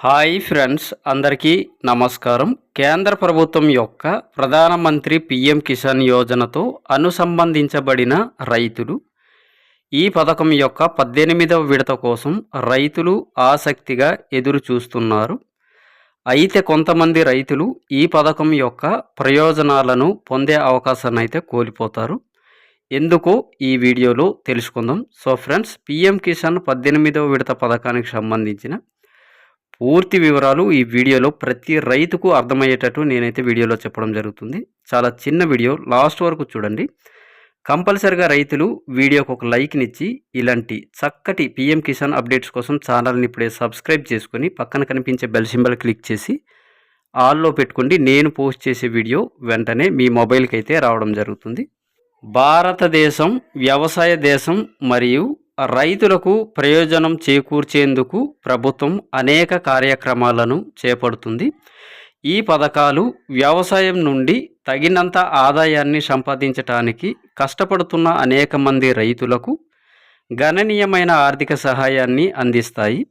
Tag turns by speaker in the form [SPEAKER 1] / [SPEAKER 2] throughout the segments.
[SPEAKER 1] Hi friends అందరికీ నమస్కారం. కేంద్ర ప్రభుత్వం యొక్క ప్రధానమంత్రి పిఎం కిసాన్ యోజనతో అనుసంబంధించబడిన రైతులు ఈ పథకం యొక్క పద్దెనిమిదవ విడత కోసం రైతులు ఆసక్తిగా ఎదురు చూస్తున్నారు అయితే కొంతమంది రైతులు ఈ పథకం యొక్క ప్రయోజనాలను పొందే అవకాశాన్ని అయితే కోల్పోతారు. ఎందుకో ఈ వీడియోలో తెలుసుకుందాం. సో ఫ్రెండ్స్ పిఎం కిసాన్ పద్దెనిమిదవ విడత పథకానికి సంబంధించిన పూర్తి వివరాలు ఈ వీడియోలో ప్రతి రైతుకు అర్థమయ్యేటట్టు నేనైతే వీడియోలో చెప్పడం జరుగుతుంది. చాలా చిన్న వీడియో లాస్ట్ వరకు చూడండి. కంపల్సరిగా రైతులు వీడియోకు ఒక లైక్నిచ్చి ఇలాంటి చక్కటి పిఎం కిసాన్ అప్డేట్స్ కోసం ఛానల్ని ఇప్పుడే సబ్స్క్రైబ్ చేసుకొని పక్కన కనిపించే బెల్ సింబల్ క్లిక్ చేసి ఆల్లో పెట్టుకోండి. నేను పోస్ట్ చేసే వీడియో వెంటనే మీ మొబైల్కి అయితే రావడం జరుగుతుంది. భారతదేశం వ్యవసాయ దేశం మరియు రైతులకు ప్రయోజనం చేకూర్చేందుకు ప్రభుత్వం అనేక కార్యక్రమాలను చేపడుతుంది. ఈ పథకాలు వ్యవసాయం నుండి తగినంత ఆదాయాన్ని సంపాదించటానికి కష్టపడుతున్న అనేక మంది రైతులకు గణనీయమైన ఆర్థిక సహాయాన్ని అందిస్తాయి.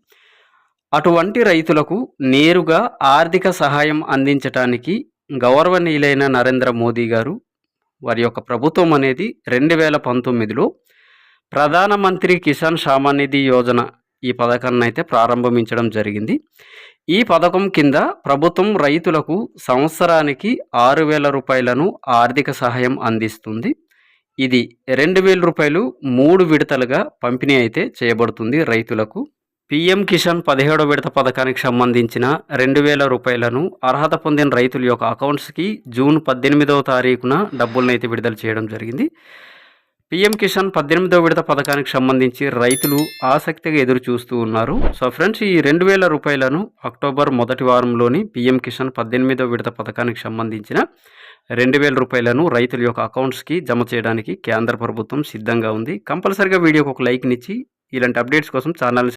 [SPEAKER 1] అటువంటి రైతులకు నేరుగా ఆర్థిక సహాయం అందించటానికి గౌరవనీయులైన నరేంద్ర మోదీ గారు వారి యొక్క ప్రభుత్వం అనేది రెండు వేల పంతొమ్మిదిలో ప్రధానమంత్రి కిసాన్ సామాన్యధి యోజన ఈ పథకాన్ని అయితే ప్రారంభించడం జరిగింది. ఈ పథకం కింద ప్రభుత్వం రైతులకు సంవత్సరానికి ఆరు వేల రూపాయలను ఆర్థిక సహాయం అందిస్తుంది. ఇది రెండు వేల రూపాయలు మూడు విడతలుగా పంపిణీ అయితే చేయబడుతుంది రైతులకు. పిఎం కిసాన్ పదిహేడో విడత పథకానికి సంబంధించిన రెండు వేల రూపాయలను అర్హత పొందిన రైతుల యొక్క అకౌంట్స్కి జూన్ పద్దెనిమిదవ తారీఖున డబ్బులను అయితే విడుదల చేయడం జరిగింది. పిఎం కిసాన్ పద్దెనిమిదవ విడత పథకానికి సంబంధించి రైతులు ఆసక్తిగా ఎదురు చూస్తూ ఉన్నారు. సో ఫ్రెండ్స్ ఈ రెండు వేల రూపాయలను అక్టోబర్ మొదటి వారంలోని పిఎం కిసాన్ పద్దెనిమిదవ విడత పథకానికి సంబంధించిన రెండు వేల రూపాయలను రైతుల యొక్క అకౌంట్స్కి జమ చేయడానికి కేంద్ర ప్రభుత్వం సిద్ధంగా ఉంది. కంపల్సరిగా వీడియోకి ఒక లైక్నిచ్చి ఇలాంటి అప్డేట్స్ కోసం ఛానల్ని